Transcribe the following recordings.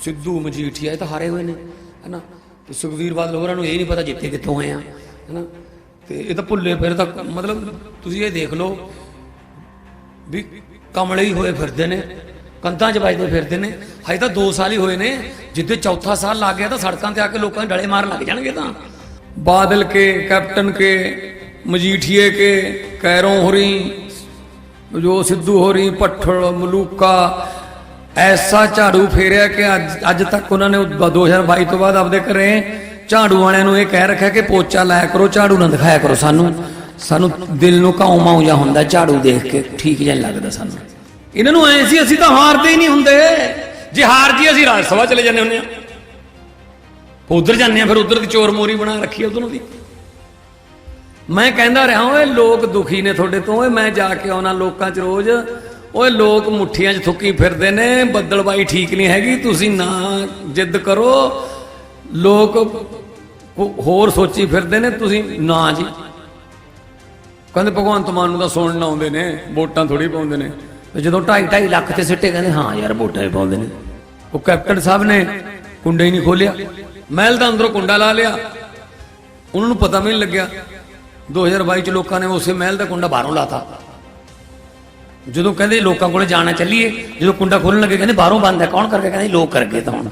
ਸਿੱਧੂ ਮਜੀਠੀਆ ਇਹ ਤਾਂ ਹਾਰੇ ਹੋਏ ਨੇ, ਹੈਨਾ? ਤੇ ਸੁਖਵੀਰ ਬਾਦਲ ਹੋਰਾਂ ਨੂੰ ਇਹ ਨਹੀਂ ਪਤਾ ਜਿੱਤੇ ਕਿੱਥੋਂ ਆਏ ਆ, ਹੈਨਾ? ਤੇ ਇਹ ਤਾਂ ਭੁੱਲੇ ਫਿਰ ਤਾਂ ਮਤਲਬ ਤੁਸੀਂ ਇਹ ਦੇਖ ਲਓ ਵੀ ਕਮਲੇ ਹੀ ਹੋਏ ਫਿਰਦੇ ਨੇ, ਕੰਧਾਂ 'ਚ ਵੱਜਦੇ ਫਿਰਦੇ ਨੇ, ਹਜੇ ਤਾਂ 2 ਸਾਲ ਹੀ ਹੋਏ ਨੇ, ਜਿੱਦੇ ਚੌਥਾ ਸਾਲ ਲੱਗ ਗਿਆ ਤਾਂ ਸੜਕਾਂ ਤੇ ਆ ਕੇ ਲੋਕਾਂ ਦੇ ਡਲੇ ਮਾਰ ਲੱਗ ਜਾਣਗੇ ਤਾਂ। ਬਾਦਲ ਕੇ, ਕੈਪਟਨ ਕੇ, ਮਜੀਠੀਏ ਕੇ, ਕੈਰੋਂ ਹੋਰੀ, ਜੋ ਸਿੱਧੂ ਹੋਰੀ ਪੱਠਲ ਮਲੂਕਾ ਐਸਾ ਝਾੜੂ ਫੇਰਿਆ ਕਿ ਅੱਜ ਅੱਜ ਤੱਕ ਉਹਨਾਂ ਨੇ 2022 ਤੋਂ ਬਾਅਦ ਆਪਦੇ ਘਰੇ ਝਾੜੂ ਵਾਲਿਆਂ ਨੂੰ ਇਹ ਕਹਿ ਰੱਖਿਆ ਕਿ ਪੋਚਾ ਲਾਇਆ ਕਰੋ, ਝਾੜੂ ਨਾ ਦਿਖਾਇਆ ਕਰੋ ਸਾਨੂੰ। ਸਾਨੂੰ ਦਿਲ ਨੂੰ ਕਾਉ ਮਾਉ ਜਾ ਹੁੰਦਾ ਝਾੜੂ ਦੇਖ ਕੇ, ਠੀਕ ਜਿਹਾ ਲੱਗਦਾ ਸਾਨੂੰ। ਇਹਨਾਂ ਨੂੰ ਐ ਸੀ, ਅਸੀਂ ਤਾਂ ਹਾਰਦੇ ਹੀ ਨਹੀਂ ਹੁੰਦੇ। ਜੇ ਹਾਰ ਜੀ ਅਸੀਂ ਰਾਜ ਸਭਾ ਚਲੇ ਜਾਂਦੇ ਹੁੰਦੇ ਆ। ਉਧਰ ਜਾਂਦੇ ਆ, ਫਿਰ ਉਧਰ ਦੀ ਚੋਰ ਮੋਰੀ ਬਣਾ ਰੱਖੀ ਉਧਰੋਂ ਦੀ। ਮੈਂ ਕਹਿੰਦਾ ਰਿਹਾ, ਓਏ ਲੋਕ ਦੁਖੀ ਨੇ ਤੁਹਾਡੇ ਤੋਂ। ਓਏ ਮੈਂ ਜਾ ਕੇ ਆਉਣਾ ਲੋਕਾਂ 'ਚ ਰੋਜ਼। ਓਏ ਲੋਕ ਮੁੱਠੀਆਂ 'ਚ ਥੁੱਕੀ ਫਿਰਦੇ ਨੇ ਬੱਦਲਬਾਈ ਠੀਕ ਨਹੀਂ ਹੈਗੀ, ਤੁਸੀਂ ਨਾ ਜਿੱਦ ਕਰੋ। ਲੋਕ ਹੋਰ ਸੋਚੀ ਫਿਰਦੇ ਨੇ, ਤੁਸੀਂ ਨਾ ਜੀ। ਕਹਿੰਦੇ ਭਗਵੰਤ ਮਾਨ ਨੂੰ ਤਾਂ ਸੁਣਨ ਆਉਂਦੇ ਨੇ, ਵੋਟਾਂ ਥੋੜੀ ਪਾਉਂਦੇ ਨੇ। ਤੇ ਜਦੋਂ 2.5 2.5 ਲੱਖ ਤੇ ਸਿੱਟੇ ਕਹਿੰਦੇ, ਹਾਂ ਯਾਰ ਵੋਟਾਂ ਹੀ ਪਾਉਂਦੇ ਨੇ। ਉਹ ਕੈਪਟਨ ਸਾਹਿਬ ਨੇ ਕੁੰਡਾ ਹੀ ਨਹੀਂ ਖੋਲਿਆ ਮਹਿਲ ਦਾ ਅੰਦਰੋਂ ਕੁੰਡਾ ਲਾ ਲਿਆ। ਉਹਨਾਂ ਨੂੰ ਪਤਾ ਵੀ ਨਹੀਂ ਲੱਗਿਆ। 2022 ਚ ਲੋਕਾਂ ਨੇ ਉਸੇ ਮਹਿਲ ਦਾ ਕੁੰਡਾ ਬਾਹਰੋਂ ਲਾਤਾ। ਜਦੋਂ ਕਹਿੰਦੇ ਲੋਕਾਂ ਕੋਲੇ ਜਾਣਾ ਚੱਲੀਏ, ਜਦੋਂ ਕੁੰਡਾ ਖੋਲਣ ਲੱਗੇ, ਕਹਿੰਦੇ ਬਾਹਰੋਂ ਬੰਦ ਹੈ, ਕੌਣ ਕਰਕੇ ਕਹਿੰਦੇ ਲੋਕ ਕਰਕੇ ਤਾਂ ਹੁਣ।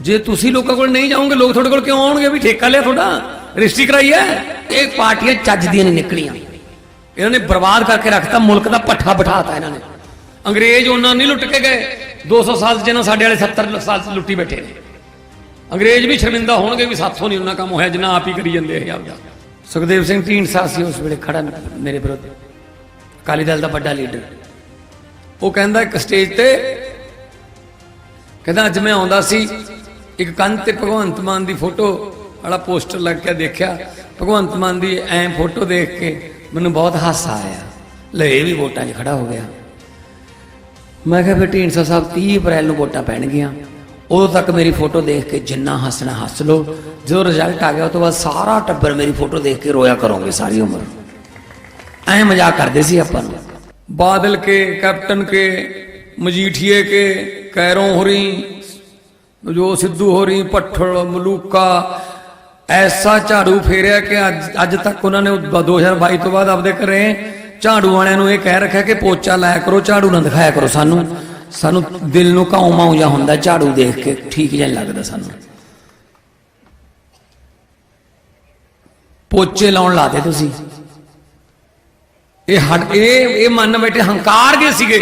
ਜੇ ਤੁਸੀਂ ਲੋਕਾਂ ਕੋਲ ਨਹੀਂ ਜਾਓਗੇ, ਲੋਕ ਤੁਹਾਡੇ ਕੋਲ ਕਿਉਂ ਆਉਣਗੇ? ਵੀ ਠੇਕਾ ਲਿਆ ਤੁਹਾਡਾ, ਰਜਿਸਟਰੀ ਕਰਾਈ ਹੈ? ਇਹ ਪਾਰਟੀਆਂ ਚੱਜ ਦੀਆਂ ਨਹੀਂ ਨਿਕਲੀਆਂ। ਇਹਨਾਂ ਨੇ ਬਰਬਾਦ ਕਰਕੇ ਰੱਖਤਾ, ਮੁਲਕ ਦਾ ਪੱਠਾ ਬਿਠਾਤਾ ਇਹਨਾਂ ਨੇ। ਅੰਗਰੇਜ਼ ਉਹਨਾਂ ਨਹੀਂ ਲੁੱਟ ਕੇ ਗਏ। 200 ਸਾਲ ਚ ਜਿਹਨਾਂ ਸਾਡੇ ਵਾਲੇ 70 ਸਾਲ ਚ ਲੁੱਟੀ ਬੈਠੇ ਨੇ। ਅੰਗਰੇਜ਼ ਵੀ ਸ਼ਰਮਿੰਦਾ ਹੋਣਗੇ ਵੀ ਸਾਥੋਂ ਨਹੀਂ ਉਹਨਾਂ ਕੰਮ ਹੋਇਆ, ਜਿੰਨਾ ਆਪ ਹੀ ਕਰੀ ਜਾਂਦੇ ਇਹ ਆਪਦਾ। ਸੁਖਦੇਵ ਸਿੰਘ ਢੀਂਡਸਾ ਸੀ, ਉਸ ਵੇਲੇ ਖੜਾ ਮੇਰੇ ਵਿਰੁੱਧ। ਅਕਾਲੀ ਦਲ ਦਾ ਵੱਡਾ ਲੀਡਰ। ਉਹ ਕਹਿੰਦਾ ਇੱਕ ਸਟੇਜ ਤੇ ਕਹਿੰਦਾ ਅੱਜ ਮੈਂ ਆਉਂਦਾ ਸੀ, ਇੱਕ ਕੰਧ ਤੇ ਭਗਵੰਤ ਮਾਨ ਦੀ ਫੋਟੋ ਵਾਲਾ ਪੋਸਟਰ ਲੱਗ ਕੇ ਦੇਖਿਆ। ਭਗਵੰਤ ਮਾਨ ਦੀ ਐ ਫੋਟੋ ਦੇਖ ਕੇ ਮੈਨੂੰ ਬਹੁਤ ਹਾਸਾ ਆਇਆ। ਲੈ, ਇਹ ਵੀ ਵੋਟਾਂ 'ਚ ਖੜਾ ਹੋ ਗਿਆ। ਮੈਂ ਕਿਹਾ, ਫਿਰ ਢੀਂਡਸਾ ਸਾਹਿਬ 30 ਅਪ੍ਰੈਲ ਨੂੰ ਵੋਟਾਂ ਪੈਣਗੀਆਂ। ਉਦੋਂ ਤੱਕ ਮੇਰੀ ਫੋਟੋ ਦੇਖ ਕੇ ਜਿੰਨਾ ਹੱਸਣਾ ਹੱਸ ਲਓ। ਜਦੋਂ ਰਿਜ਼ਲਟ ਆ ਗਿਆ ਉਸ ਤੋਂ ਬਾਅਦ ਸਾਰਾ ਟੱਬਰ ਮੇਰੀ ਫੋਟੋ ਦੇਖ ਕੇ ਰੋਇਆ ਕਰੋਗੇ, ਸਾਰੀ ਉਮਰ। ਐ ਮਜ਼ਾਕ ਕਰਦੇ ਸੀ ਆਪਾਂ ਨੂੰ। ਬਾਦਲ ਕੇ, ਕੈਪਟਨ ਕੇ, ਮਜੀਠੀਏ ਕੇ, ਕੈਰੋਂ ਹੋਰੀ, ਜੋ ਸਿੱਧੂ ਹੋਰੀ ਪੱਠਲ ਮਲੂਕਾ, ਐਸਾ ਝਾੜੂ ਫੇਰਿਆ ਕਿ ਅੱਜ ਅੱਜ ਤੱਕ ਉਹਨਾਂ ਨੇ 2022 ਤੋਂ ਬਾਅਦ ਆਪਦੇ ਘਰੇ ਝਾੜੂ ਵਾਲਿਆਂ ਨੂੰ ਇਹ ਕਹਿ ਰੱਖਿਆ ਕਿ ਪੋਚਾ ਲਾਇਆ ਕਰੋ, ਝਾੜੂ ਨਾ ਦਿਖਾਇਆ ਕਰੋ ਸਾਨੂੰ। ਸਾਨੂੰ ਦਿਲ ਨੂੰ ਕਾਉ ਮਾਉ ਜਾ ਹੁੰਦਾ ਝਾੜੂ ਦੇਖ ਕੇ, ਠੀਕ ਜਿਹਾ ਲੱਗਦਾ ਸਾਨੂੰ। ਪੋਚੇ ਲਾਉਣ ਲਾਦੇ ਤੁਸੀਂ। ਇਹ ਹੱਡ ਇਹ ਇਹ ਮੰਨ ਬੈਠੇ ਹੰਕਾਰ ਗਏ ਸੀਗੇ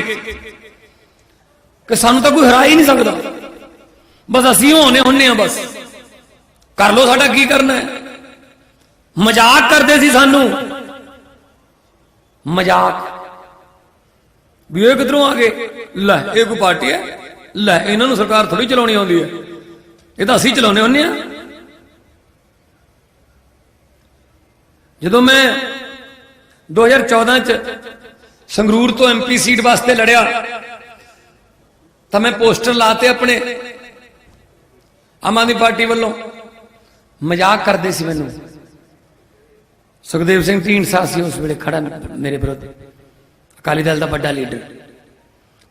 ਕਿ ਸਾਨੂੰ ਤਾਂ ਕੋਈ ਹਰਾ ਹੀ ਨਹੀਂ ਸਕਦਾ। ਬਸ ਅਸੀਂ ਹੋਣੇ ਹੁੰਨੇ ਆ ਬਸ। ਕਰ ਲੋ ਸਾਡਾ ਕੀ ਕਰਨਾ ਹੈ। ਮਜ਼ਾਕ ਕਰਦੇ ਸੀ ਸਾਨੂੰ। ਮਜ਼ਾਕ। ਵੀ ਇਹ ਕਿਧਰੋਂ ਆ ਗਏ? ਲੈ, ਇਹ ਕੋਈ ਪਾਰਟੀ ਹੈ? ਲੈ, ਇਹਨਾਂ ਨੂੰ ਸਰਕਾਰ ਥੋੜੀ ਚਲਾਉਣੀ ਆਉਂਦੀ ਹੈ। ਇਹ ਤਾਂ ਅਸੀਂ ਚਲਾਉਣੇ ਹੁੰਨੇ ਆ। ਜਦੋਂ ਮੈਂ 2014 ਚ ਸੰਗਰੂਰ ਤੋਂ ਐਮਪੀ ਸੀਟ ਵਾਸਤੇ ਲੜਿਆ। ਤਾਂ ਮੈਂ ਪੋਸਟਰ ਲਾਤੇ ਆਪਣੇ ਆਮ ਆਦਮੀ ਪਾਰਟੀ ਵੱਲੋਂ। ਮਜ਼ਾਕ ਕਰਦੇ ਸੀ ਮੈਨੂੰ। ਸੁਖਦੇਵ ਸਿੰਘ ਢੀਂਡਸਾ ਸੀ ਉਸ ਵੇਲੇ ਖੜਾ ਮੇਰੇ ਵਿਰੁੱਧ। ਅਕਾਲੀ ਦਲ ਦਾ ਵੱਡਾ ਲੀਡਰ।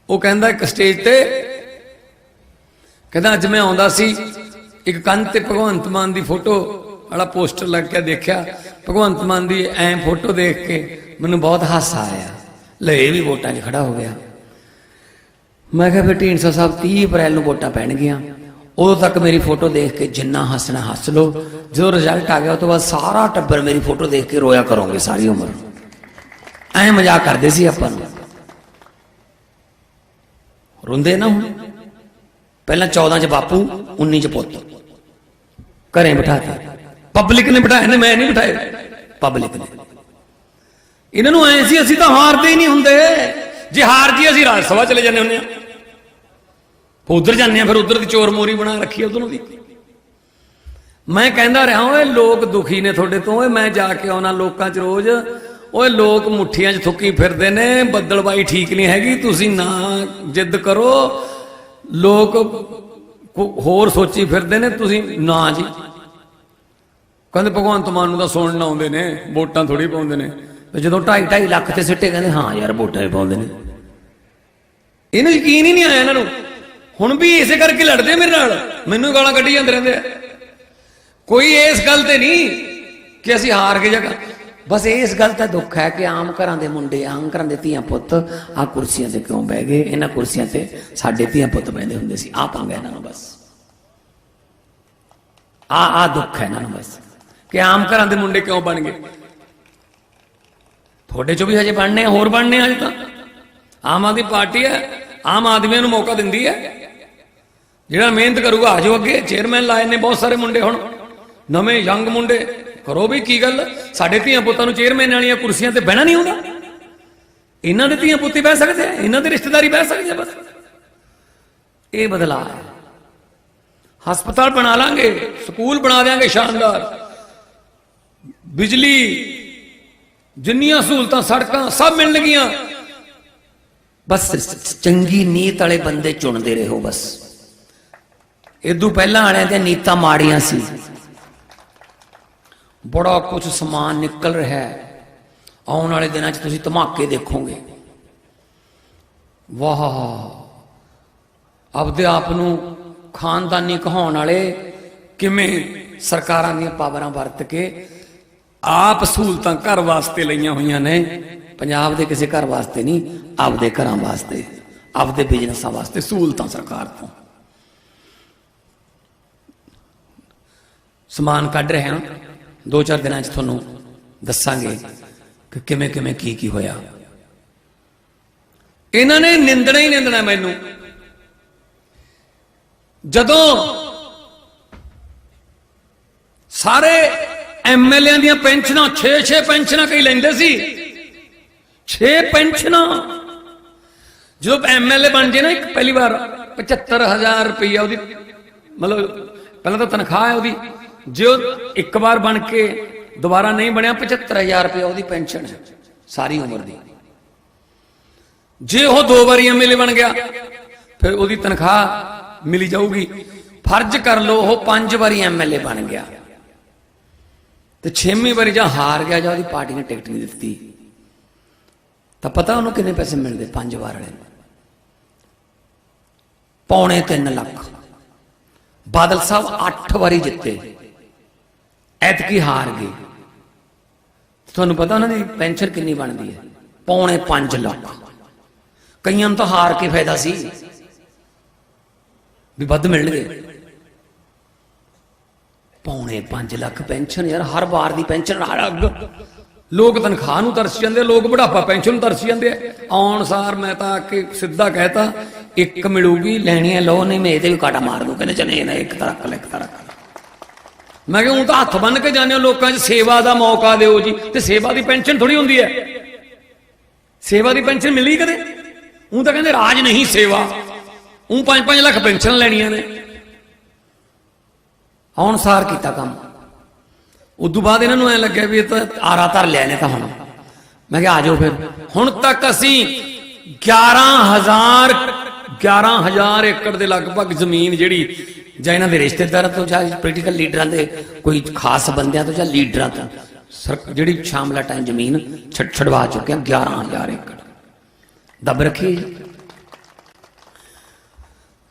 ਉਹ ਕਹਿੰਦਾ ਇੱਕ ਸਟੇਜ ਤੇ ਕਹਿੰਦਾ ਅੱਜ ਮੈਂ ਆਉਂਦਾ ਸੀ, ਇੱਕ ਕੰਧ ਤੇ ਭਗਵੰਤ ਮਾਨ ਦੀ ਫੋਟੋ ਵਾਲਾ ਪੋਸਟਰ ਲੱਗ ਕੇ ਦੇਖਿਆ। ਭਗਵੰਤ ਮਾਨ ਦੀ ਐ ਫੋਟੋ ਦੇਖ ਕੇ ਮੈਨੂੰ ਬਹੁਤ ਹਾਸਾ ਆਇਆ। ਲੈ, ਇਹ ਵੀ ਵੋਟਾਂ 'ਚ ਖੜਾ ਹੋ ਗਿਆ। ਮੈਂ ਕਿਹਾ, ਫਿਰ ਢੀਂਡਸਾ ਸਾਹਿਬ 30 ਅਪ੍ਰੈਲ ਨੂੰ ਵੋਟਾਂ ਪੈਣਗੀਆਂ। ਉਦੋਂ ਤੱਕ ਮੇਰੀ ਫੋਟੋ ਦੇਖ ਕੇ ਜਿੰਨਾ ਹੱਸਣਾ ਹੱਸ ਲਓ। ਜਦੋਂ ਰਿਜ਼ਲਟ ਆ ਗਿਆ ਉਸ ਤੋਂ ਬਾਅਦ ਸਾਰਾ ਟੱਬਰ ਮੇਰੀ ਫੋਟੋ ਦੇਖ ਕੇ ਰੋਇਆ ਕਰੋਗੇ, ਸਾਰੀ ਉਮਰ। ਐ ਮਜ਼ਾਕ ਕਰਦੇ ਸੀ ਆਪਾਂ ਨੂੰ। ਰੋਂਦੇ ਨਾ ਹੁਣ। ਪਹਿਲਾਂ 14 ਚ ਬਾਪੂ 19 ਚ ਪੁੱਤ। ਘਰੇ ਬਿਠਾਤੇ ਪਬਲਿਕ ਨੇ ਬਿਠਾਏ ਨੇ ਮੈਂ ਨਹੀਂ ਬਿਠਾਏ ਪਬਲਿਕ ਨੇ। ਇਹਨਾਂ ਨੂੰ ਐ ਸੀ, ਅਸੀਂ ਤਾਂ ਹਾਰਦੇ ਹੀ ਨਹੀਂ ਹੁੰਦੇ। ਜੇ ਹਾਰ ਜੀ ਅਸੀਂ ਰਾਜ ਸਭਾ ਚਲੇ ਜਾਂਦੇ ਹੁੰਦੇ ਆ। ਉਧਰ ਜਾਂਦੇ ਆ, ਫਿਰ ਉਧਰ ਦੀ ਚੋਰ ਮੋਰੀ ਬਣਾ ਰੱਖੀ ਉਧਰੋਂ ਦੀ ਮੈਂ ਕਹਿੰਦਾ ਰਿਹਾ, ਓਏ ਲੋਕ ਦੁਖੀ ਨੇ ਤੁਹਾਡੇ ਤੋਂ, ਓਏ ਮੈਂ ਜਾ ਕੇ ਆਉਣਾ ਲੋਕਾਂ 'ਚ ਰੋਜ਼। ਓਏ ਲੋਕ ਮੁੱਠੀਆਂ 'ਚ ਥੁੱਕੀ ਫਿਰਦੇ ਨੇ ਬੱਦਲਬਾਈ ਠੀਕ ਨਹੀਂ ਹੈਗੀ, ਤੁਸੀਂ ਨਾ ਜਿੱਦ ਕਰੋ। ਲੋਕ ਹੋਰ ਸੋਚੀ ਫਿਰਦੇ ਨੇ, ਤੁਸੀਂ ਨਾ ਜੀ। ਕਹਿੰਦੇ ਭਗਵੰਤ ਮਾਨ ਨੂੰ ਤਾਂ ਸੁਣਨ ਆਉਂਦੇ ਨੇ, ਵੋਟਾਂ ਥੋੜੀ ਪਾਉਂਦੇ ਨੇ। ਤੇ ਜਦੋਂ 2.5 2.5 ਲੱਖ ਤੇ ਸਿੱਟੇ ਕਹਿੰਦੇ, ਹਾਂ ਯਾਰ ਵੋਟਾਂ ਹੀ ਪਾਉਂਦੇ ਨੇ। ਇਹਨੂੰ ਯਕੀਨ ਹੀ ਨਹੀਂ ਆਇਆ ਇਹਨਾਂ ਨੂੰ। ਹੁਣ ਵੀ ਇਸੇ ਕਰਕੇ ਲੜਦੇ ਮੇਰੇ ਨਾਲ। ਮੈਨੂੰ ਗਾਲਾਂ ਕੱਢੀ ਜਾਂਦੇ ਰਹਿੰਦੇ ਆ। ਕੋਈ ਇਸ ਗੱਲ ਤੇ ਨਹੀਂ ਕਿ ਅਸੀਂ ਹਾਰ ਗਏ ਜਗਾ ਬਸ ਇਸ ਗੱਲ ਦਾ ਦੁੱਖ ਹੈ ਕਿ ਆਮ ਘਰਾਂ ਦੇ ਮੁੰਡੇ, ਆਮ ਘਰਾਂ ਦੇ ਧੀਆਂ ਪੁੱਤ ਆ ਕੁਰਸੀਆਂ ਤੇ ਕਿਉਂ ਬਹਿ ਗਏ? ਇਹਨਾਂ ਕੁਰਸੀਆਂ ਤੇ ਸਾਡੇ ਧੀਆਂ ਪੁੱਤ ਬਹਿੰਦੇ ਹੁੰਦੇ ਸੀ। ਆ ਪੰਗਾ ਇਹਨਾਂ ਨੂੰ ਬਸ। ਆ ਆ ਦੁੱਖ ਹੈ ਇਹਨਾਂ ਨੂੰ ਬਸ। ਕਿ ਆਮ ਘਰਾਂ ਦੇ ਮੁੰਡੇ ਕਿਉਂ ਬਣ ਗਏ? ਤੁਹਾਡੇ ਚੋਂ ਵੀ ਹਜੇ ਬਣਨੇ ਆ, ਹੋਰ ਬਣਨੇ ਆ ਹਜੇ ਤਾਂ। ਆਮ ਆਦਮੀ ਪਾਰਟੀ ਹੈ, ਆਮ ਆਦਮੀਆਂ ਨੂੰ ਮੌਕਾ ਦਿੰਦੀ ਹੈ। ਜਿਹੜਾ ਮਿਹਨਤ ਕਰੂਗਾ ਆ ਅੱਗੇ। ਚੇਅਰਮੈਨ ਲਾਏ ਨੇ ਬਹੁਤ ਸਾਰੇ ਮੁੰਡੇ ਹੁਣ। ਨਵੇਂ ਯੰਗ ਮੁੰਡੇ। ਕਰੋ ਵੀ ਕੀ ਗੱਲ? ਸਾਡੇ ਧੀਆਂ ਪੁੱਤਾਂ ਨੂੰ ਚੇਅਰਮੈਨ ਵਾਲੀਆਂ ਕੁਰਸੀਆਂ ਤੇ ਬਹਿਣਾ ਨਹੀਂ ਹੁੰਦਾ ਇਹਨਾਂ ਦੇ ਧੀਆਂ ਪੁੱਤੀ ਬਹਿ ਸਕਦੇ ਆ, ਇਹਨਾਂ ਦੇ ਰਿਸ਼ਤੇਦਾਰੀ ਬਹਿ ਸਕਦੇ ਆ ਬਸ। ਇਹ ਬਦਲਾਅ ਹੈ। ਹਸਪਤਾਲ ਬਣਾ ਲਾਂਗੇ, ਸਕੂਲ ਬਣਾ ਦੇਾਂਗੇ ਸ਼ਾਨਦਾਰ। ਬਿਜਲੀ, ਜਿੰਨੀਆਂ ਸਹੂਲਤਾਂ ਸੜਕਾਂ ਸਭ ਮਿਲਣਗੀਆਂ ਬਸ ਚੰਗੀ ਨੀਤ ਵਾਲੇ ਬੰਦੇ ਚੁਣਦੇ ਰਹੋ ਬਸ। ਇਦੋਂ ਪਹਿਲਾਂ ਵਾਲਿਆਂ ਦੀਆਂ ਨੀਤਾਂ ਮਾੜੀਆਂ ਸੀ। ਬੜਾ ਕੁਝ ਸਮਾਨ ਨਿਕਲ ਰਿਹਾ ਹੈ। ਆਉਣ ਵਾਲੇ ਦਿਨਾਂ 'ਚ ਤੁਸੀਂ ਧਮਾਕੇ ਦੇਖੋਗੇ। ਵਾਹ। ਆਪਦੇ ਆਪ ਨੂੰ ਖਾਨਦਾਨੀ ਕਹਾਉਣ ਵਾਲੇ ਕਿਵੇਂ ਸਰਕਾਰਾਂ ਦੀਆਂ ਪਾਵਰਾਂ ਵਰਤ ਕੇ ਆਪ ਸਹੂਲਤਾਂ ਘਰ ਵਾਸਤੇ ਲਈਆਂ ਹੋਈਆਂ ਨੇ। ਪੰਜਾਬ ਦੇ ਕਿਸੇ ਘਰ ਵਾਸਤੇ ਨਹੀਂ, ਆਪਦੇ ਘਰਾਂ ਵਾਸਤੇ, ਆਪਦੇ ਬਿਜ਼ਨਸਾਂ ਵਾਸਤੇ, ਸਹੂਲਤਾਂ ਸਰਕਾਰ ਤੋਂ। ਸਮਾਨ ਕੱਢ ਰਹੇ ਹਾਂ। ਦੋ ਚਾਰ ਦਿਨਾਂ 'ਚ ਤੁਹਾਨੂੰ ਦੱਸਾਂਗੇ ਕਿ ਕਿਵੇਂ ਕਿਵੇਂ ਕੀ ਕੀ ਹੋਇਆ। ਇਹਨਾਂ ਨੇ ਨਿੰਦਣਾ ਹੀ ਨਿੰਦਣਾ ਮੈਨੂੰ। ਜਦੋਂ ਸਾਰੇ ਐਮਐਲਏਆਂ ਦੀਆਂ ਪੈਨਸ਼ਨਾਂ 6-6 ਪੈਨਸ਼ਨਾਂ ਕਈ ਲੈਂਦੇ ਸੀ। 6 ਪੈਨਸ਼ਨਾਂ। ਜਦੋਂ ਐਮਐਲਏ ਬਣ ਜੇ ਨਾ ਇੱਕ, ਪਹਿਲੀ ਵਾਰ 75000 ਰੁਪਈਆ ਉਹਦੀ, ਮਤਲਬ ਪਹਿਲਾਂ ਤਾਂ ਤਨਖਾਹ ਹੈ ਉਹਦੀ। ਜੇ ਉਹ ਇੱਕ ਵਾਰ ਬਣ ਕੇ ਦੁਬਾਰਾ ਨਹੀਂ ਬਣਿਆ 75000 ਰੁਪਏ ਉਹਦੀ ਪੈਨਸ਼ਨ ਹੈ, ਸਾਰੀ ਉਮਰ ਦੀ। ਜੇ ਉਹ ਦੋ ਵਾਰੀ ਐਮਐਲਏ ਬਣ ਗਿਆ, ਫਿਰ ਉਹਦੀ ਤਨਖਾਹ ਮਿਲੀ ਜਾਊਗੀ। ਫਰਜ਼ ਕਰ ਲਓ, ਉਹ ਪੰਜ ਵਾਰੀ ਐਮਐਲਏ ਬਣ ਗਿਆ। ਤੇ ਛੇਵੀਂ ਵਾਰੀ ਜਾਂ ਹਾਰ ਗਿਆ ਜਾਂ ਉਹਦੀ ਪਾਰਟੀ ਨੇ ਟਿਕਟ ਨਹੀਂ ਦਿੱਤੀ, ਤਾਂ ਪਤਾ ਉਹਨੂੰ ਕਿੰਨੇ ਪੈਸੇ ਮਿਲਦੇ ਪੰਜ ਵਾਰ ਵਾਲੇ ਨੂੰ? ਪੌਣੇ 3 ਲੱਖ। ਬਾਦਲ ਸਾਹਿਬ 8 ਵਾਰੀ ਜਿੱਤੇ। ਐਤਕੀ ਹਾਰ ਗਏ। ਤੁਹਾਨੂੰ ਪਤਾ ਉਹਨਾਂ ਦੀ ਪੈਨਸ਼ਨ ਕਿੰਨੀ ਬਣਦੀ ਹੈ? ਪੌਣੇ 5 ਲੱਖ। ਕਈਆਂ ਨੂੰ ਤਾਂ ਹਾਰ ਕੇ ਫਾਇਦਾ ਸੀ। ਵੀ ਵੱਧ ਮਿਲਣਗੇ। ਪੌਣੇ 5 ਲੱਖ ਪੈਨਸ਼ਨ ਯਾਰ, ਹਰ ਵਾਰ ਦੀ ਪੈਨਸ਼ਨ ਲੋਕ ਤਨਖਾਹ ਨੂੰ ਤਰਸ ਜਾਂਦੇ ਲੋਕ ਬੁਢਾਪਾ ਪੈਨਸ਼ਨ ਨੂੰ ਤਰਸ ਜਾਂਦੇ ਆ। ਆਉਣ ਸਾਰ ਮੈਂ ਤਾਂ ਆ ਸਿੱਧਾ ਕਹਿਤਾ, ਇੱਕ ਮਿਲੂਗੀ ਲੈਣੀ ਹੈ ਲੋ ਨਹੀਂ ਮੈਂ ਇਹਦੇ ਵੀ ਕਾਟਾ ਮਾਰ ਦੂੰ, ਕਹਿੰਦੇ ਚਲੇ ਨਾ ਇੱਕ ਤਰ੍ਹਾਂ ਕਰ, ਇੱਕ ਤਰ੍ਹਾਂ ਕਰ। ਮੈਂ ਕਿਹਾ, ਹੁਣ ਤਾਂ ਹੱਥ ਬੰਨ ਕੇ ਜਾਂਦੇ ਹੋ ਲੋਕਾਂ 'ਚ, ਸੇਵਾ ਦਾ ਮੌਕਾ ਦਿਓ ਜੀ, ਤੇ ਸੇਵਾ ਦੀ ਪੈਨਸ਼ਨ ਥੋੜੀ ਹੁੰਦੀ ਹੈ। ਸੇਵਾ ਦੀ ਪੈਨਸ਼ਨ ਮਿਲੀ ਕਦੇ? ਉਹ ਤਾਂ ਕਹਿੰਦੇ ਰਾਜ ਨਹੀਂ ਸੇਵਾ। ਉਹ 5-5 ਲੱਖ ਪੈਨਸ਼ਨ ਲੈਣੀਆਂ ਨੇ। ਹੁਣ ਸਾਰ ਕੀਤਾ ਕੰਮ। ਉਦੋਂ ਬਾਅਦ ਇਹਨਾਂ ਨੂੰ ਐ ਲੱਗਿਆ ਵੀ ਇਹ ਤਾਂ ਆਰਾ ਧਰ ਲਿਆ ਨੇ ਤਾਂ ਹੁਣ। ਮੈਂ ਕਿਹਾ, ਆ ਜਾਓ ਫਿਰ। ਹੁਣ ਤੱਕ ਅਸੀਂ 11000 11000 ਏਕੜ ਦੇ ਲਗਭਗ ਜ਼ਮੀਨ ਜਿਹੜੀ, ਜਾਂ ਇਹਨਾਂ ਦੇ ਰਿਸ਼ਤੇਦਾਰਾਂ ਤੋਂ, ਜਾਂ ਪੋਲੀਟੀਕਲ ਲੀਡਰਾਂ ਦੇ, ਕੋਈ ਖਾਸ ਬੰਦਿਆਂ ਤੋਂ, ਜਾਂ ਲੀਡਰਾਂ ਤੋਂ, ਸਰ- ਜਿਹੜੀ ਸ਼ਾਮਲਾ ਟਾਈਮ ਜ਼ਮੀਨ ਛੱਡ ਛਡਵਾ ਚੁੱਕੇ ਆ 11000 ਏਕੜ। ਦਬ ਰੱਖੀ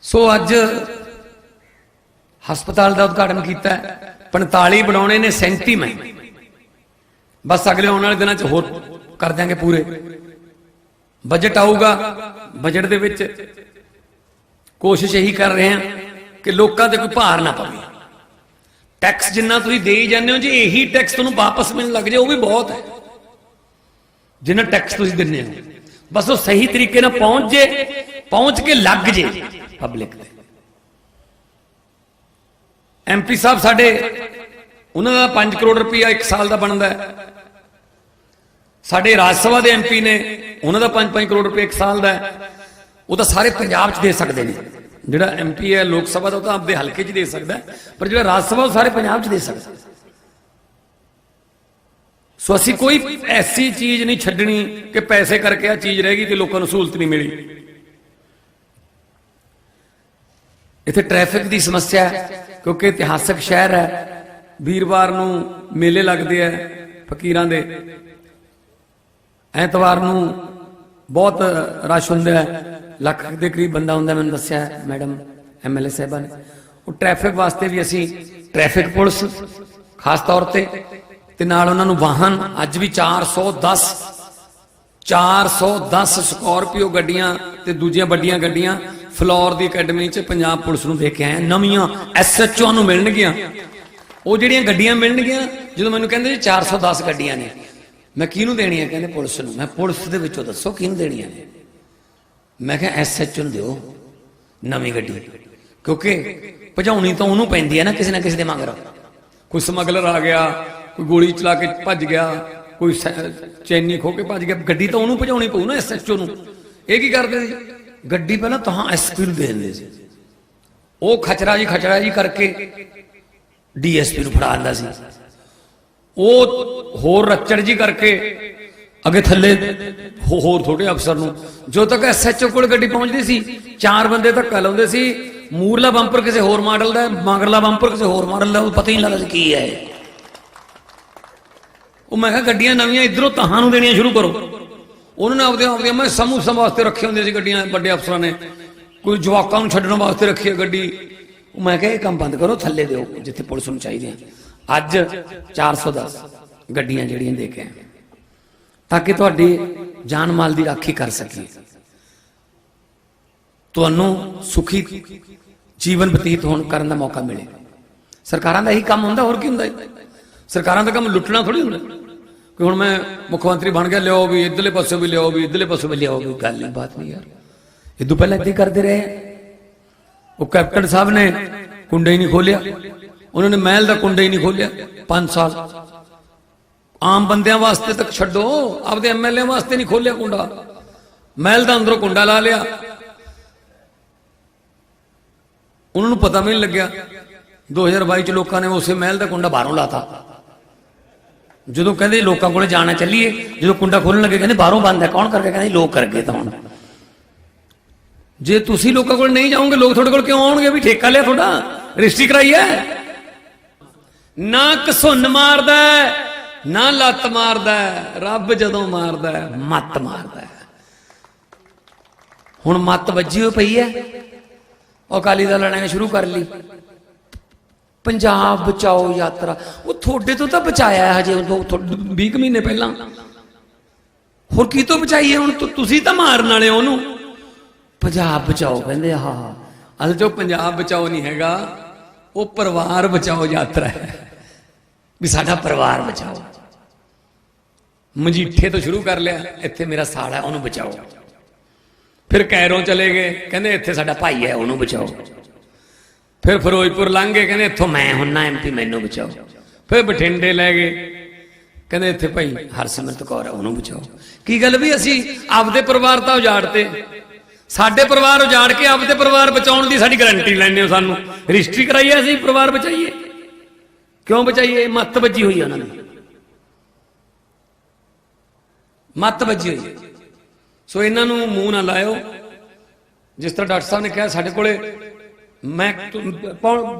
ਸੋ ਅੱਜ ਹਸਪਤਾਲ ਦਾ ਉਦਘਾਟਨ ਕੀਤਾ ਹੈ। 45 ਬਣਾਉਣੇ ਨੇ 37 ਮੈਂ ਬਸ ਅਗਲੇ ਆਉਣ ਵਾਲੇ ਦਿਨਾਂ 'ਚ ਹੋਰ ਕਰ ਦਿਆਂਗੇ ਪੂਰੇ। ਬਜਟ ਆਊਗਾ ਬਜਟ ਦੇ ਵਿੱਚ ਕੋਸ਼ਿਸ਼ ਇਹੀ ਕਰ ਰਹੇ ਹਾਂ ਕਿ ਲੋਕਾਂ ਤੇ ਕੋਈ ਭਾਰ ਨਾ ਪਵੇ। ਟੈਕਸ ਜਿੰਨਾ ਤੁਸੀਂ ਦੇਈ ਜਾਂਦੇ ਹੋ ਜੇ, ਇਹੀ ਟੈਕਸ ਤੁਹਾਨੂੰ ਵਾਪਸ ਮਿਲਣ ਲੱਗ ਜਾਏ, ਉਹ ਵੀ ਬਹੁਤ ਹੈ। ਜਿੰਨਾ ਟੈਕਸ ਤੁਸੀਂ ਦਿੰਦੇ ਹੋ। ਬਸ ਉਹ ਸਹੀ ਤਰੀਕੇ ਨਾਲ ਪਹੁੰਚ ਜੇ, ਪਹੁੰਚ ਕੇ ਲੱਗ ਜੇ ਪਬਲਿਕ ਤੇ। ਐਮਪੀ ਸਾਹਿਬ ਸਾਡੇ, ਉਹਨਾਂ ਦਾ 5 ਕਰੋੜ ਰੁਪਇਆ ਇੱਕ ਸਾਲ ਦਾ ਬਣਦਾ ਹੈ। ਸਾਡੇ ਰਾਜ ਸਭਾ ਦੇ ਐਮਪੀ ਨੇ ਉਹਨਾਂ ਦਾ 5-5 ਕਰੋੜ ਰੁਪਏ ਇੱਕ ਸਾਲ ਦਾ ਉਹ ਤਾਂ ਸਾਰੇ ਪੰਜਾਬ 'ਚ ਦੇ ਸਕਦੇ ਨੇ। ਜਿਹੜਾ ਐਮਪੀ ਹੈ, ਲੋਕ ਸਭਾ ਦਾ ਉਹ ਤਾਂ ਆਪਦੇ ਹਲਕੇ 'ਚ ਦੇ ਸਕਦਾ ਪਰ ਜਿਹੜਾ ਰਾਜ ਸਭਾ ਉਹ ਸਾਰੇ ਪੰਜਾਬ 'ਚ ਦੇ ਸਕਦਾ ਸੋ ਅਸੀਂ ਕੋਈ ਐਸੀ ਚੀਜ਼ ਨਹੀਂ ਛੱਡਣੀ ਕਿ ਪੈਸੇ ਕਰਕੇ ਆ ਚੀਜ਼ ਰਹਿ ਗਈ ਤੇ ਲੋਕਾਂ ਨੂੰ ਸਹੂਲਤ ਨਹੀਂ ਮਿਲੀ। ਇੱਥੇ ਟ੍ਰੈਫਿਕ ਦੀ ਸਮੱਸਿਆ ਹੈ। ਕਿਉਂਕਿ ਇਤਿਹਾਸਕ ਸ਼ਹਿਰ ਹੈ। ਵੀਰਵਾਰ ਨੂੰ ਮੇਲੇ ਲੱਗਦੇ ਆ ਫਕੀਰਾਂ ਦੇ। ਐਤਵਾਰ ਨੂੰ ਬਹੁਤ ਰਸ਼ ਹੁੰਦਾ ਹੈ। ਲੱਖ ਦੇ ਕਰੀਬ ਬੰਦਾ ਹੁੰਦਾ, ਮੈਨੂੰ ਦੱਸਿਆ ਹੈ ਮੈਡਮ ਐਮਐਲਏ ਸਾਹਿਬਾਂ ਨੇ। ਉਹ ਟ੍ਰੈਫਿਕ ਵਾਸਤੇ ਵੀ ਅਸੀਂ ਟ੍ਰੈਫਿਕ ਪੁਲਿਸ ਖਾਸ ਤੌਰ ਤੇ ਤੇ ਨਾਲ ਉਹਨਾਂ ਨੂੰ ਵਾਹਨ, ਅੱਜ ਵੀ 410 410 ਸਕੋਰਪੀਓ ਗੱਡੀਆਂ ਤੇ ਦੂਜੀਆਂ ਵੱਡੀਆਂ ਗੱਡੀਆਂ ਫਲੋਰ ਦੀ ਅਕੈਡਮੀ ਚ ਪੰਜਾਬ ਪੁਲਿਸ ਨੂੰ ਦੇ ਕੇ ਆਏ ਹਾਂ। ਨਵੀਆਂ ਐਸਐਚਓ ਨੂੰ ਮਿਲਣਗੀਆਂ। ਉਹ ਜਿਹੜੀਆਂ ਗੱਡੀਆਂ ਮਿਲਣਗੀਆਂ, ਜਦੋਂ ਮੈਨੂੰ ਕਹਿੰਦੇ ਜੀ 410 ਗੱਡੀਆਂ ਨੇ, ਮੈਂ ਕਿਹਨੂੰ ਦੇਣੀਆਂ? ਕਹਿੰਦੇ ਪੁਲਿਸ ਨੂੰ। ਮੈਂ ਪੁਲਿਸ ਦੇ ਵਿੱਚੋਂ ਦੱਸੋ ਕਿਹਨੂੰ ਦੇਣੀਆਂ ਨੇ? ਮੈਂ ਕਿਹਾ ਐਸਐਚਓ ਨੂੰ ਦਿਓ, ਨਵੀਂ ਗੱਡੀ। ਕਿਉਂਕਿ ਭਜਾਉਣੀ ਤਾਂ ਉਹਨੂੰ ਪੈਂਦੀ ਹੈ ਨਾ ਕਿਸੇ ਨਾ ਕਿਸੇ ਦੇ ਮਗਰ। ਕੋਈ ਸਮਗਲਰ ਆ ਗਿਆ, ਕੋਈ ਗੋਲੀ ਚਲਾ ਕੇ ਭੱਜ ਗਿਆ, ਕੋਈ ਚੈਨੀ ਖੋ ਕੇ ਭੱਜ ਗਿਆ, ਗੱਡੀ ਤਾਂ ਉਹਨੂੰ ਭਜਾਉਣੀ ਪਊ ਨਾ ਐਸਐਚਓ ਨੂੰ। ਇਹ ਕੀ ਕਰਦੇ ਸੀ ਗੱਡੀ ਪਹਿਲਾਂ ਤਾਂ ਐਸਪੀ ਨੂੰ ਦੇ ਦਿੰਦੇ ਸੀ। ਉਹ ਖਚਰਾ ਜੀ ਖਚਰਾ ਜੀ ਕਰਕੇ ਡੀਐਸਪੀ ਨੂੰ ਫੜਾ ਦਿੰਦਾ ਸੀ। ਉਹ ਹੋਰ ਰੱਚੜ ਜੀ ਕਰਕੇ ਅੱਗੇ ਥੱਲੇ ਹੋਰ ਥੋੜੇ ਅਫਸਰ ਨੂੰ। ਜੋ ਤੱਕ ਐਸਐਚਓ ਕੋਲ ਗੱਡੀ ਪਹੁੰਚਦੀ ਸੀ ਚਾਰ ਬੰਦੇ ਧੱਕਾ ਲਾਉਂਦੇ ਸੀ। ਮੂਰਲਾ ਬੰਪਰ ਕਿਸੇ ਹੋਰ ਮਾਡਲ ਦਾ ਹੈ, ਮਗਰਲਾ ਬੰਪਰ ਕਿਸੇ ਹੋਰ ਮਾਡਲ ਦਾ ਉਹ ਪਤਾ ਹੀ ਨਹੀਂ ਲੱਗਦਾ ਕੀ ਹੈ ਉਹ ਮੈਂ ਕਿਹਾ ਗੱਡੀਆਂ ਨਵੀਆਂ ਇਧਰੋਂ ਤਹਾਂ ਨੂੰ ਦੇਣੀਆਂ ਸ਼ੁਰੂ ਕਰੋ। ਉਹਨਾਂ ਨੇ ਆਪਦੇ ਆਪਦੇ ਮੈਂ ਸਮੂਹ ਸਮ ਵਾਸਤੇ ਰੱਖੇ ਹੁੰਦੇ ਸੀ ਗੱਡੀਆਂ, ਵੱਡੇ ਅਫਸਰਾਂ ਨੇ। ਕੋਈ ਜਵਾਕਾਂ ਨੂੰ ਛੱਡਣ ਵਾਸਤੇ ਰੱਖੀ ਹੈ ਗੱਡੀ। ਮੈਂ ਕਿਹਾ, ਇਹ ਕੰਮ ਬੰਦ ਕਰੋ, ਥੱਲੇ ਦਿਓ, ਜਿੱਥੇ ਪੁਲਿਸ ਨੂੰ ਚਾਹੀਦੇ ਆ ਅੱਜ 410 ਗੱਡੀਆਂ ਜਿਹੜੀਆਂ ਦੇ ਕੇ ਤਾਂ ਕਿ ਤੁਹਾਡੀ ਜਾਨ ਮਾਲ ਦੀ ਰਾਖੀ ਕਰ ਸਕੀਏ। ਤੁਹਾਨੂੰ ਸੁਖੀ ਜੀਵਨ ਬਤੀਤ ਹੋਣ ਕਰਨ ਦਾ ਮੌਕਾ ਮਿਲੇ। ਸਰਕਾਰਾਂ ਦਾ ਇਹੀ ਕੰਮ ਹੁੰਦਾ, ਹੋਰ ਕੀ ਹੁੰਦਾ ਸਰਕਾਰਾਂ ਦਾ ਕੰਮ ਲੁੱਟਣਾ ਥੋੜੀ ਹੁੰਦਾ। ਕਿ ਹੁਣ ਮੈਂ ਮੁੱਖ ਮੰਤਰੀ ਬਣ ਗਿਆ, ਲਿਆਓ ਵੀ, ਇਧਰਲੇ ਪਾਸੇ ਵੀ ਲਿਆਓ ਵੀ, ਇਧਰਲੇ ਪਾਸੇ ਵੀ ਲਿਆਓ ਵੀ, ਗੱਲ ਨਹੀਂ, ਬਾਤ ਨਹੀਂ ਯਾਰ। ਇਹ ਤੋਂ ਪਹਿਲਾਂ ਇੱਦਾਂ ਕਰਦੇ ਰਹੇ। ਉਹ ਕੈਪਟਨ ਸਾਹਿਬ ਨੇ ਕੁੰਡਾ ਹੀ ਨਹੀਂ ਖੋਲਿਆ ਉਹਨਾਂ ਨੇ ਮਹਿਲ ਦਾ ਕੁੰਡਾ ਹੀ ਨਹੀਂ ਖੋਲਿਆ 5 ਸਾਲ। ਆਮ ਬੰਦਿਆਂ ਵਾਸਤੇ ਤੱਕ ਛੱਡੋ, ਆਪਦੇ ਐਮਐਲਏ ਵਾਸਤੇ ਨਹੀਂ ਖੋਲਿਆ ਕੁੰਡਾ। ਮਹਿਲ ਦਾ ਅੰਦਰੋਂ ਕੁੰਡਾ ਲਾ ਲਿਆ। ਉਹਨਾਂ ਨੂੰ ਪਤਾ ਵੀ ਨਹੀਂ ਲੱਗਿਆ। 2022 ਚ ਲੋਕਾਂ ਨੇ ਉਸੇ ਮਹਿਲ ਦਾ ਕੁੰਡਾ ਬਾਹਰੋਂ ਲਾਤਾ। ਜਦੋਂ ਕਹਿੰਦੇ ਲੋਕਾਂ ਕੋਲੇ ਜਾਣਾ ਚੱਲੀਏ, ਜਦੋਂ ਕੁੰਡਾ ਖੋਲਣ ਲੱਗੇ, ਕਹਿੰਦੇ ਬਾਹਰੋਂ ਬੰਦ ਹੈ, ਕੌਣ ਕਰਕੇ ਕਹਿੰਦੇ ਲੋਕ ਕਰ ਗਏ ਤਾਂ ਹੁਣ। ਜੇ ਤੁਸੀਂ ਲੋਕਾਂ ਕੋਲ ਨਹੀਂ ਜਾਓਗੇ, ਲੋਕ ਤੁਹਾਡੇ ਕੋਲ ਕਿਉਂ ਆਉਣਗੇ? ਵੀ ਠੇਕਾ ਲਿਆ ਤੁਹਾਡਾ, ਰਜਿਸਟਰੀ ਕਰਾਈ ਹੈ। ਨਾ ਕਸੁੰਨ ਮਾਰਦਾ ਨਾ ਲੱਤ ਮਾਰਦਾ ਰੱਬ ਜਦੋਂ ਮਾਰਦਾ ਮੱਤ ਮਾਰਦਾ ਹੁਣ ਮੱਤ ਵੱਜੀ ਹੋਈ ਪਈ ਹੈ। ਉਹ ਅਕਾਲੀ ਦਲ ਵਾਲਿਆਂ ਨੇ ਸ਼ੁਰੂ ਕਰ ਲਈ। ਪੰਜਾਬ ਬਚਾਓ ਯਾਤਰਾ। ਉਹ ਤੁਹਾਡੇ ਤੋਂ ਤਾਂ ਬਚਾਇਆ ਹਜੇ, ਉਹ 20 ਕੁ ਮਹੀਨੇ ਪਹਿਲਾਂ। ਹੋਰ ਕੀ ਤੋਂ ਬਚਾਈਏ ਹੁਣ? ਤੁਸੀਂ ਤਾਂ ਮਾਰਨ ਵਾਲੇ ਹੋ ਉਹਨੂੰ। ਪੰਜਾਬ ਬਚਾਓ, ਕਹਿੰਦੇ ਆਹ ਹਾਂ ਹਾਂ। ਅਸਲ ਜੋ ਪੰਜਾਬ ਬਚਾਓ ਨਹੀਂ ਹੈਗਾ। ਉਹ ਪਰਿਵਾਰ ਬਚਾਓ ਯਾਤਰਾ ਹੈ। ਵੀ ਸਾਡਾ ਪਰਿਵਾਰ ਬਚਾਓ। ਮਜੀਠੇ ਤੋਂ ਸ਼ੁਰੂ ਕਰ ਲਿਆ। ਇੱਥੇ ਮੇਰਾ ਸਾਲਾ ਹੈ, ਉਹਨੂੰ ਬਚਾਓ। ਫਿਰ ਕੈਰੋਂ ਚਲੇ ਗਏ। ਕਹਿੰਦੇ ਇੱਥੇ ਸਾਡਾ ਭਾਈ ਹੈ, ਉਹਨੂੰ ਬਚਾਓ। ਫਿਰ ਫਿਰੋਜ਼ਪੁਰ ਲੰਘ ਗਏ, ਕਹਿੰਦੇ ਇੱਥੋਂ ਮੈਂ ਹੁੰਨਾ ਐਮਪੀ ਮੈਨੂੰ ਬਚਾਓ। ਫਿਰ ਬਠਿੰਡੇ ਲੈ ਗਏ। ਕਹਿੰਦੇ ਇੱਥੇ ਭਾਈ ਹਰਸਿਮਰਤ ਕੌਰ ਉਹਨੂੰ ਬਚਾਓ। ਕੀ ਗੱਲ ਵੀ ਅਸੀਂ ਆਪਦੇ ਪਰਿਵਾਰ ਤਾਂ ਉਜਾੜਤੇ। ਸਾਡੇ ਪਰਿਵਾਰ ਉਜਾੜ ਕੇ ਆਪਦੇ ਪਰਿਵਾਰ ਬਚਾਉਣ ਦੀ ਸਾਡੀ ਗਾਰੰਟੀ ਲੈਣੇ ਹੋ ਸਾਨੂੰ। ਰਜਿਸਟਰੀ ਕਰਾਈਏ ਅਸੀਂ, ਪਰਿਵਾਰ ਬਚਾਈਏ। ਕਿਉਂ ਬਚਾਈਏ? ਮੱਤ ਵੱਜੀ ਹੋਈ ਹੈ ਉਹਨਾਂ ਦੀ। ਮੱਤ ਵੱਜੀ ਹੋਈ ਸੋ ਇਹਨਾਂ ਨੂੰ ਮੂੰਹ ਨਾ ਲਾਇਓ। ਜਿਸ ਤਰ੍ਹਾਂ ਡਾਕਟਰ ਸਾਹਿਬ ਨੇ ਕਿਹਾ, ਸਾਡੇ ਕੋਲੇ ਮੈਂ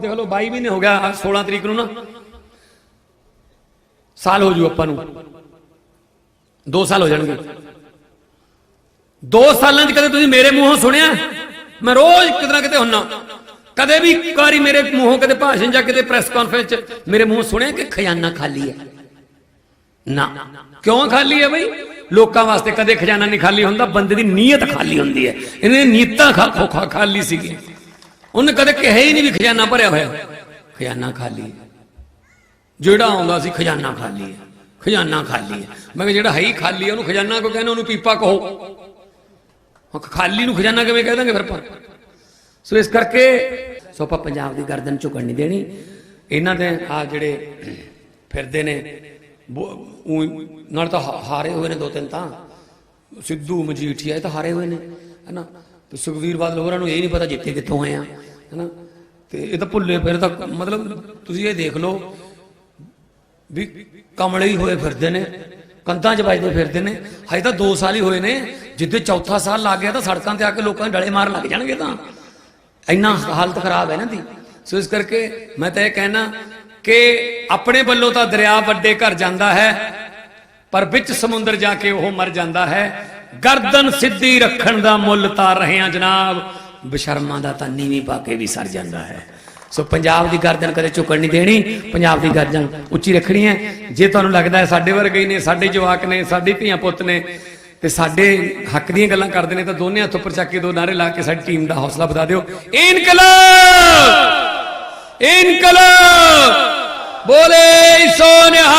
ਦੇਖ ਲਓ 22 ਮਹੀਨੇ ਹੋ ਗਿਆ, ਆਹ 16 ਤਰੀਕ ਨੂੰ ਨਾ। ਸਾਲ ਹੋ ਜੂ ਆਪਾਂ ਨੂੰ। 2 ਸਾਲ ਹੋ ਜਾਣਗੇ। 2 ਸਾਲਾਂ 'ਚ ਕਦੇ ਤੁਸੀਂ ਮੇਰੇ ਮੂੰਹੋਂ ਸੁਣਿਆ? ਮੈਂ ਰੋਜ਼ ਕਿਤੇ ਨਾ ਕਿਤੇ ਹੁੰਨਾ। ਕਦੇ ਵੀ ਇੱਕ ਵਾਰੀ ਮੇਰੇ ਮੂੰਹੋਂ ਕਦੇ ਭਾਸ਼ਣ ਜਾਂ ਕਿਤੇ ਪ੍ਰੈਸ ਕਾਨਫਰੰਸ 'ਚ ਮੇਰੇ ਮੂੰਹੋਂ ਸੁਣਿਆ ਕਿ ਖਜ਼ਾਨਾ ਖਾਲੀ ਹੈ? ਨਾ। ਕਿਉਂ ਖਾਲੀ ਹੈ ਬਈ? ਲੋਕਾਂ ਵਾਸਤੇ ਕਦੇ ਖਜ਼ਾਨਾ ਨਹੀਂ ਖਾਲੀ ਹੁੰਦਾ, ਬੰਦੇ ਦੀ ਨੀਅਤ ਖਾਲੀ ਹੁੰਦੀ ਹੈ। ਇਹਨੇ ਨੀਅਤਾਂ ਖਾ- ਖੋ- ਖਾਲੀ ਸੀਗੀ ਉਹਨੇ ਕਦੇ ਕਿਹਾ ਹੀ ਨਹੀਂ ਵੀ ਖਜ਼ਾਨਾ ਭਰਿਆ ਹੋਇਆ। ਖਜ਼ਾਨਾ ਖਾਲੀ ਹੈ। ਜਿਹੜਾ ਆਉਂਦਾ ਸੀ ਖਜ਼ਾਨਾ ਖਾਲੀ ਹੈ। ਖਜ਼ਾਨਾ ਖਾਲੀ ਹੈ। ਮੈਂ ਕਿਹਾ ਜਿਹੜਾ ਹੈ ਹੀ ਖਾਲੀ ਹੈ, ਉਹਨੂੰ ਖਜ਼ਾਨਾ ਕੋ ਕਹਿੰਦੇ? ਉਹਨੂੰ ਪੀਪਾ ਕਹੋ। ਖਾਲੀ ਨੂੰ ਖਜ਼ਾਨਾ ਕਿਵੇਂ ਕਹਿ ਦਾਂਗੇ ਫਿਰ ਪਰ ਸੋ ਇਸ ਕਰਕੇ ਸੋ ਆਪਾਂ ਪੰਜਾਬ ਦੀ ਗਰਦਨ ਝੁਕਣ ਨਹੀਂ ਦੇਣੀ। ਇਹਨਾਂ ਦੇ ਆ ਜਿਹੜੇ ਫਿਰਦੇ ਨੇ ਨਾਲ ਤਾਂ ਹਾਰੇ ਹੋਏ ਨੇ ਦੋ ਤਿੰਨ ਤਾਂ। ਸਿੱਧੂ ਮਜੀਠੀਆ ਇਹ ਤਾਂ ਹਾਰੇ ਹੋਏ ਨੇ, ਹਨਾ? ਤੇ ਸੁਖਵੀਰ ਬਾਦਲ ਹੋਰਾਂ ਨੂੰ ਇਹ ਨਹੀਂ ਪਤਾ ਜਿੱਤੇ ਕਿੱਥੋਂ ਆਏ ਆ, ਹੈਨਾ? ਤੇ ਇਹ ਤਾਂ ਭੁੱਲੇ ਫਿਰ ਤਾਂ ਮਤਲਬ ਤੁਸੀਂ ਇਹ ਦੇਖ ਲਓ ਵੀ ਕਮਲੇ ਹੀ ਹੋਏ ਫਿਰਦੇ ਨੇ, ਕੰਧਾਂ 'ਚ ਵੱਜਦੇ ਫਿਰਦੇ ਨੇ, ਹਜੇ ਤਾਂ 2 ਸਾਲ ਹੀ ਹੋਏ ਨੇ, ਜਿੱਦੇ ਚੌਥਾ ਸਾਲ ਲੱਗ ਗਿਆ ਤਾਂ ਸੜਕਾਂ ਤੇ ਆ ਕੇ ਲੋਕਾਂ ਦੇ ਡਲੇ ਮਾਰ ਲੱਗ ਜਾਣਗੇ ਤਾਂ। ਇੰਨਾ ਹਾਲਤ ਖਰਾਬ ਹੈ ਨਾ ਦੀ ਸੋ ਇਸ ਕਰਕੇ ਮੈਂ ਤਾਂ ਇਹ ਕਹਿਣਾ ਕਿ ਆਪਣੇ ਵੱਲੋਂ ਤਾਂ ਦਰਿਆ ਵੱਡੇ ਘਰ ਜਾਂਦਾ ਹੈ, ਪਰ ਵਿੱਚ ਸਮੁੰਦਰ ਜਾ ਕੇ ਉਹ ਮਰ ਜਾਂਦਾ ਹੈ। ਗਰਦਨ ਸਿੱਧੀ ਰੱਖਣ ਦਾ ਮੁੱਲ ਤਾਰ ਰਹੇ ਆ ਜਨਾਬ। ਬਸ਼ਰਮਾਂ ਦਾ ਤਾਂ ਨੀਵੀਂ ਪਾ ਕੇ ਵੀ ਸਰ ਜਾਂਦਾ ਹੈ। ਸੋ ਪੰਜਾਬ ਦੀ ਗਰਦਨ ਕਦੇ ਝੁਕਣ ਨਹੀਂ ਦੇਣੀ, ਪੰਜਾਬ ਦੀ ਗਰਦਨ ਉੱਚੀ ਰੱਖਣੀ ਹੈ। ਜੇ ਤੁਹਾਨੂੰ ਲੱਗਦਾ ਹੈ ਸਾਡੇ ਵਰਗੇ ਨੇ, ਸਾਡੇ ਜਵਾਕ ਨੇ, ਸਾਡੀ ਧੀਆਂ ਪੁੱਤ ਨੇ, ਤੇ ਸਾਡੇ ਹੱਕ ਦੀਆਂ ਗੱਲਾਂ ਕਰਦੇ ਨੇ, ਤਾਂ ਦੋਨੇ ਹੱਥ ਉੱਪਰ ਚੱਕ ਕੇ ਦੋ ਨਾਰੇ ਲਾ ਕੇ ਸਾਡੀ ਟੀਮ ਦਾ ਹੌਸਲਾ ਵਧਾ ਦਿਓ। ਇਨਕਲਾਬ! ਇਨਕਲਾਬ! ਬੋਲੇ ਸੋਨਿਹਾ